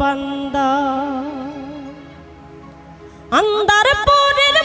বান্দা। আন্দার পরের